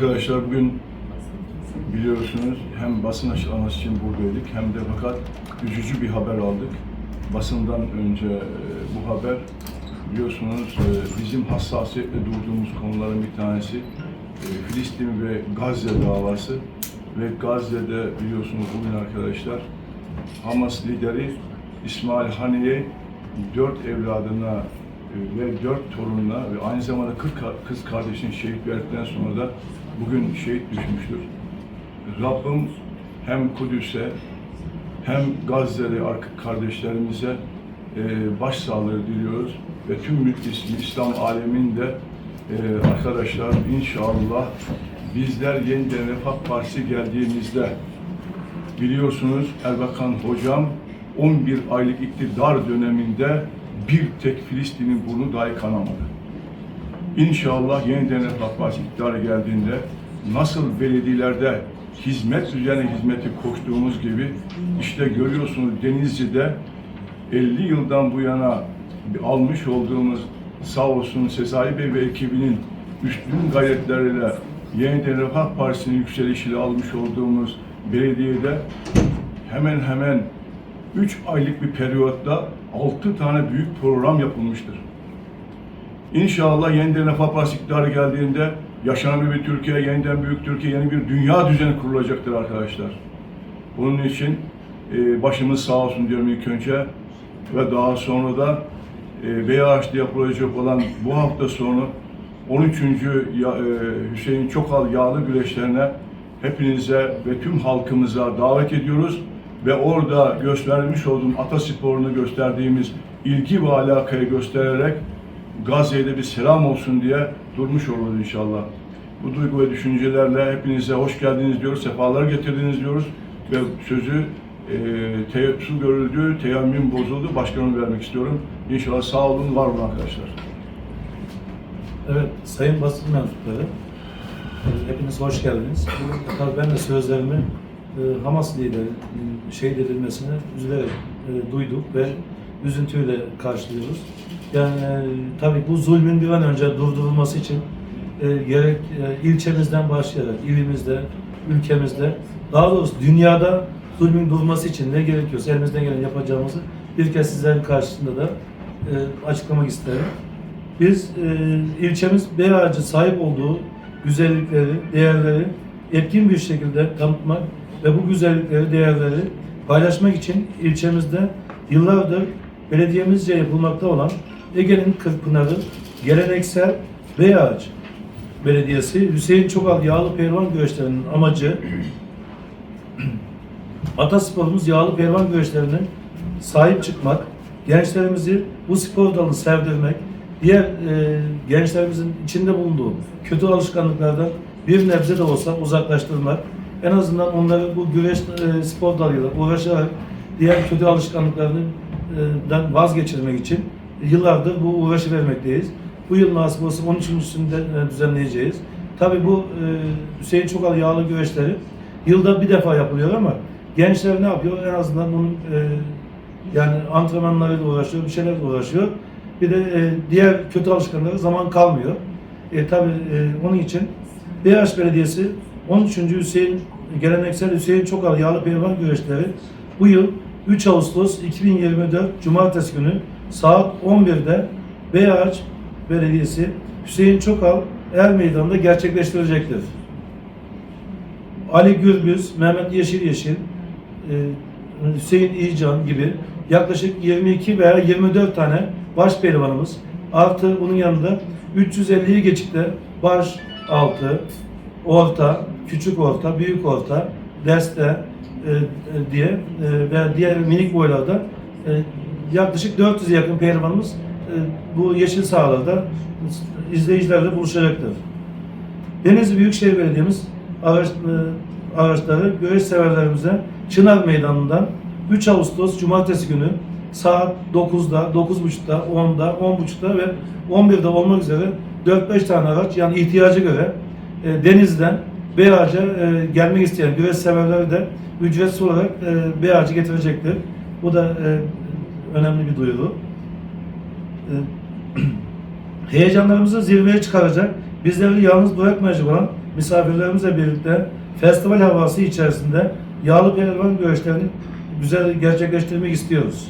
Arkadaşlar bugün biliyorsunuz hem basın açıklaması için buradaydık hem de fakat üzücü bir haber aldık. Basından önce e, bu haber biliyorsunuz e, bizim hassasiyetle durduğumuz konuların bir tanesi e, Filistin ve Gazze davası ve Gazze'de biliyorsunuz bugün arkadaşlar Hamas lideri İsmail Haniye dört evladına ve dört torununa ve aynı zamanda 40 ka- kız kardeşini şehit verdikten sonra da bugün şehit düşmüştür. Rabbim hem Kudüs'e hem Gazze'li kardeşlerimize e, başsağlığı diliyoruz ve tüm İslam aleminde e, arkadaşlar inşallah bizler yeniden Refah Partisi geldiğimizde biliyorsunuz Erbakan Hocam 11 aylık iktidar döneminde bir tek Filistin'in burnu dahi kanamadı. İnşallah yeniden Partisi iktidara geldiğinde nasıl belediyelerde hizmet üzerine hizmeti koştuğumuz gibi işte görüyorsunuz Denizli'de 50 yıldan bu yana almış olduğumuz sağ olsun Sezai Bey ve ekibinin üstün gayretleriyle yeniden Refah Partisi'nin yükselişiyle almış olduğumuz belediyede hemen hemen 3 aylık bir periyotta 6 tane büyük program yapılmıştır. İnşallah yeniden Refah Partisi iktidarı geldiğinde yaşanan bir Türkiye, yeniden büyük Türkiye, yeni bir dünya düzeni kurulacaktır arkadaşlar. Bunun için e, başımız sağ olsun diyorum ilk önce ve daha sonra da e, Beyaağaç'ta yapılacak olan bu hafta sonu 13. Ya- e, Hüseyin Çokal yağlı güreşlerine hepinize ve tüm halkımıza davet ediyoruz ve orada göstermiş olduğum atasporunu gösterdiğimiz ilgi ve alakayı göstererek Gazze'ye bir selam olsun diye durmuş oluruz inşallah. Bu duygu ve düşüncelerle hepinize hoş geldiniz diyoruz, sefalar getirdiniz diyoruz ve sözü e, su görüldü, teyemmüm bozuldu, başkanım vermek istiyorum. İnşallah sağ olun, var olun arkadaşlar. Evet, sayın basın mensupları, hepiniz hoş geldiniz. Tabii ben de sözlerimi e, Hamas liderinin şehit edilmesine üzülerek e, duyduk ve üzüntüyle karşılıyoruz. Yani e, tabii bu zulmün bir an önce durdurulması için e, gerek ilçemizden başlayarak ilimizde, ülkemizde, daha doğrusu dünyada zulmün durması için ne gerekiyorsa elimizden gelen yapacağımızı bir kez sizlerin karşısında da açıklamak isterim. Biz e, ilçemiz Beyağacı sahip olduğu güzellikleri, değerleri etkin bir şekilde tanıtmak ve bu güzellikleri, değerleri paylaşmak için ilçemizde yıllardır belediyemizce yapılmakta olan Ege'nin Kırkpınarı geleneksel Beyağaç Belediyesi Hüseyin Çokal Yağlı Pehlivan Güreşlerinin amacı Atasporumuz yağlı pehlivan güreşlerine sahip çıkmak, gençlerimizi bu spor dalını sevdirmek, diğer e, gençlerimizin içinde bulunduğu kötü alışkanlıklardan bir nebze de olsa uzaklaştırmak, en azından onları bu güreş e, spor dalıyla uğraşarak diğer kötü alışkanlıklarından vazgeçirmek için yıllardır bu uğraşı vermekteyiz. Bu yıl nasip olsa 13.sünde e, düzenleyeceğiz. Tabii bu e, Hüseyin Çokal yağlı güreşleri yılda bir defa yapılıyor ama gençler ne yapıyor? En azından bunun e, yani antrenmanlarıyla uğraşıyor, bir şeylerle uğraşıyor. Bir de e, diğer kötü alışkanlıklara zaman kalmıyor. E, tabii e, onun için Beyaz Belediyesi 13. Hüseyin geleneksel Hüseyin Çokal yağlı pehlivan güreşleri bu yıl 3 Ağustos 2024 Cumartesi günü saat 11'de Beyaz Belediyesi Hüseyin Çokal Er Meydanı'nda gerçekleştirecektir. Ali Gürbüz, Mehmet Yeşil Yeşil, e, Hüseyin İyican gibi yaklaşık 22 veya 24 tane baş pehlivanımız artı bunun yanında 350'yi geçikte baş altı, orta, küçük orta, büyük orta, deste e, e, diye e, ve diğer minik boylarda e, yaklaşık 400'e yakın pehlivanımız e, bu yeşil sahalarda izleyicilerle buluşacaktır. Denizli Büyükşehir Belediye'miz araç, e, araçları güreş severlerimize Çınar Meydanı'ndan 3 Ağustos Cumartesi günü saat 9'da, 9.30'da, 10'da, 10.30'da ve 11'de olmak üzere 4-5 tane araç yani ihtiyaca göre e, Denizli'den Beyaz'a e, gelmek isteyen güreş severleri de ücretsiz olarak e, Beyaz'a getirecektir. Bu da e, önemli bir duyuru. E, heyecanlarımızı zirveye çıkaracak, bizleri yalnız bırakmayacak olan misafirlerimizle birlikte festival havası içerisinde yağlı pehlivan güreşlerini güzel gerçekleştirmek istiyoruz.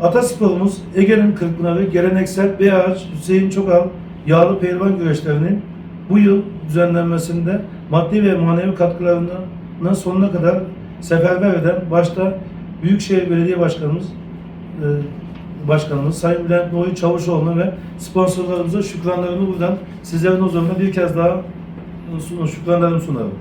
Atasporumuz Ege'nin Kırkpınarı geleneksel Beyaz Hüseyin Çokal yağlı pehlivan güreşlerinin bu yıl düzenlenmesinde maddi ve manevi katkılarını sonuna kadar seferber eden başta Büyükşehir Belediye Başkanımız e, Başkanımız Sayın Bülent Noy Çavuşoğlu'na ve sponsorlarımıza şükranlarımı buradan sizlerin huzurunda bir kez daha e, sun- şükranlarımı sunarım.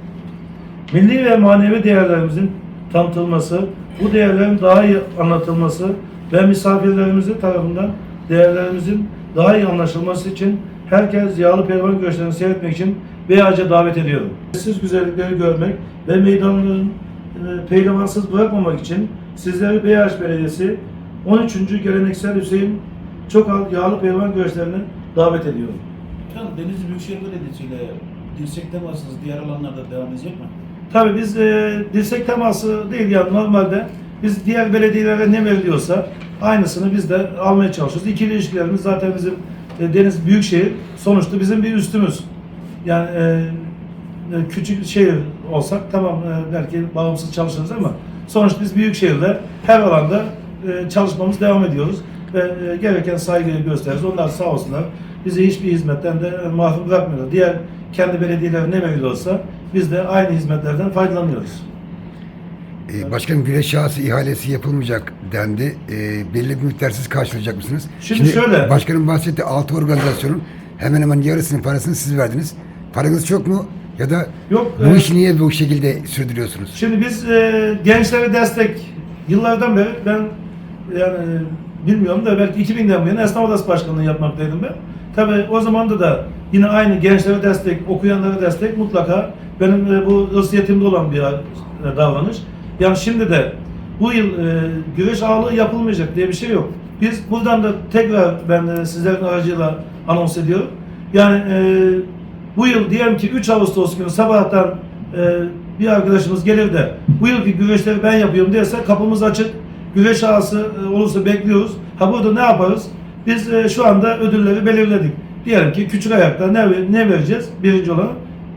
Milli ve manevi değerlerimizin tanıtılması, bu değerlerin daha iyi anlatılması ve misafirlerimizin tarafından değerlerimizin daha iyi anlaşılması için herkes yağlı pehlivan güreşlerini seyretmek için Beyaz'a davet ediyorum. Siz güzellikleri görmek ve meydanların e, pehlivansız bırakmamak için sizleri Beyaz Belediyesi 13. Geleneksel Hüseyin Çokal Yağlı Pehlivan Güreşlerine davet ediyorum. Efendim Denizli Büyükşehir Belediyesi ile dirsek temasınız diğer alanlarda devam edecek mi? Tabii biz e, dirsek teması değil yani normalde biz diğer belediyelere ne veriliyorsa aynısını biz de almaya çalışıyoruz. İkili ilişkilerimiz zaten bizim e, Deniz Büyükşehir sonuçta bizim bir üstümüz. Yani e, e, küçük şehir olsak tamam e, belki bağımsız çalışırız ama sonuçta biz büyük şehirde her alanda e, çalışmamız devam ediyoruz ve e, gereken saygıyı gösteririz. Onlar sağ olsunlar bizi hiçbir hizmetten de mahrum bırakmıyorlar. Diğer kendi belediyeler ne veriliyorsa biz de aynı hizmetlerden faydalanıyoruz. Ee, Başkanım güreş şahsı ihalesi yapılmayacak dendi. Ee, belli bir miktar siz karşılayacak mısınız? Şimdi şöyle- Başkanım bahsetti 6 organizasyonun hemen hemen yarısının parasını siz verdiniz. Paranız çok mu? Ya da Yok, bu e, işi niye bu şekilde sürdürüyorsunuz? Şimdi biz e, gençlere destek yıllardan beri ben yani e, bilmiyorum da belki 2000'den bu yana Esnaf Odası Başkanlığı yapmaktaydım ben. Tabii o zaman da yine aynı gençlere destek, okuyanlara destek mutlaka benim e, bu ırsiyetimde olan bir e, davranış. Yani şimdi de bu yıl e, güreş ağırlığı yapılmayacak diye bir şey yok. Biz buradan da tekrar ben e, sizlerin aracıyla anons ediyorum. Yani e, bu yıl diyelim ki 3 Ağustos günü sabahtan e, bir arkadaşımız gelir de bu yılki güreşleri ben yapıyorum derse kapımız açık. Güreş ağası e, olursa bekliyoruz. Ha burada ne yaparız? Biz e, şu anda ödülleri belirledik. Diyelim ki küçük ayakta ne, ne vereceğiz? Birinci olan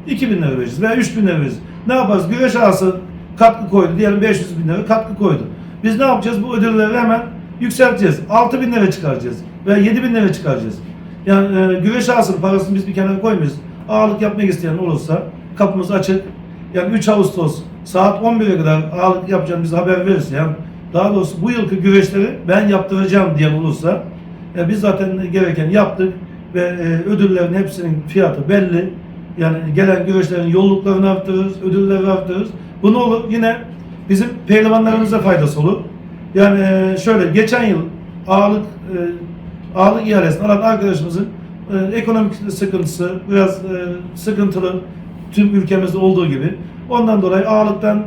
2000 lira vereceğiz veya 3000 lira vereceğiz. Ne yaparız? Güreş ağası katkı koydu. Diyelim 500 bin lira katkı koydu. Biz ne yapacağız? Bu ödülleri hemen yükselteceğiz. 6000 lira çıkaracağız veya 7000 lira çıkaracağız. Yani e, güreş ağasının parasını biz bir kenara koymuyoruz. Ağırlık yapmak isteyen olursa kapımız açık. Yani 3 Ağustos saat 11'e kadar ağırlık yapacağını bize haber verirse yani daha doğrusu bu yılki güreşleri ben yaptıracağım diye olursa e, biz zaten gereken yaptık ve e, ödüllerin hepsinin fiyatı belli. Yani gelen güreşlerin yolluklarını arttırırız, ödülleri arttırırız. Bu ne olur? Yine bizim pehlivanlarımıza faydası olur. Yani e, şöyle geçen yıl ağırlık e, ağırlık ihalesini alan arkadaşımızın e, ekonomik sıkıntısı biraz sıkıntılı tüm ülkemizde olduğu gibi. Ondan dolayı ağırlıktan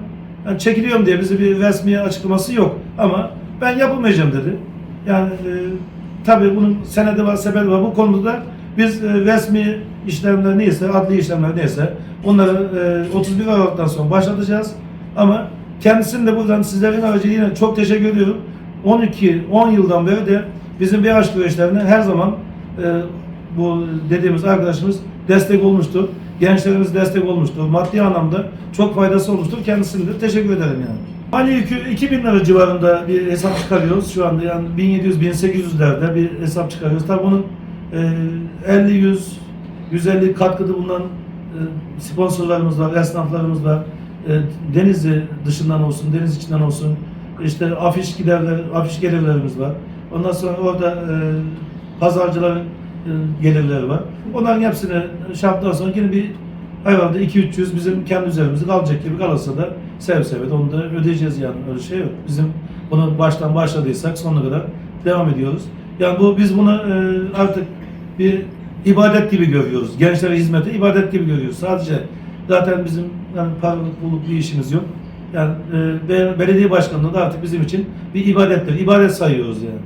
yani çekiliyorum diye bize bir resmi açıklaması yok. Ama ben yapılmayacağım dedi. Yani e, tabii bunun senedi var, sepeti var. Bu konuda da biz e, resmi işlemler neyse, adli işlemler neyse onları e, 31 Aralık'tan sonra başlatacağız. Ama kendisini de buradan sizlerin aracılığıyla çok teşekkür ediyorum. 12, 10 yıldan beri de bizim BH güreşlerine her zaman e, bu dediğimiz arkadaşımız destek olmuştur. Gençlerimiz destek olmuştur. Maddi anlamda çok faydası olmuştur. Kendisine de teşekkür ederim yani. Hani yükü 2000 lira civarında bir hesap çıkarıyoruz şu anda yani 1700-1800'lerde bir hesap çıkarıyoruz. Tabii bunun e, 50-100 150 katkıda bulunan e, sponsorlarımız var, esnaflarımız var. E, Denizli dışından olsun, deniz içinden olsun. işte afiş giderler, afiş gelirlerimiz var. Ondan sonra orada e, pazarcıların gelirleri var. Onların hepsini şarttan sonra yine bir herhalde 2-300 bizim kendi üzerimizde kalacak gibi kalırsa da sev seve onu da ödeyeceğiz yani öyle şey yok. Bizim bunu baştan başladıysak sonuna kadar devam ediyoruz. Yani bu biz bunu artık bir ibadet gibi görüyoruz. Gençlere hizmeti ibadet gibi görüyoruz. Sadece zaten bizim yani paralık bulup bir işimiz yok. Yani e, be- belediye başkanlığı da artık bizim için bir ibadettir. İbadet sayıyoruz yani.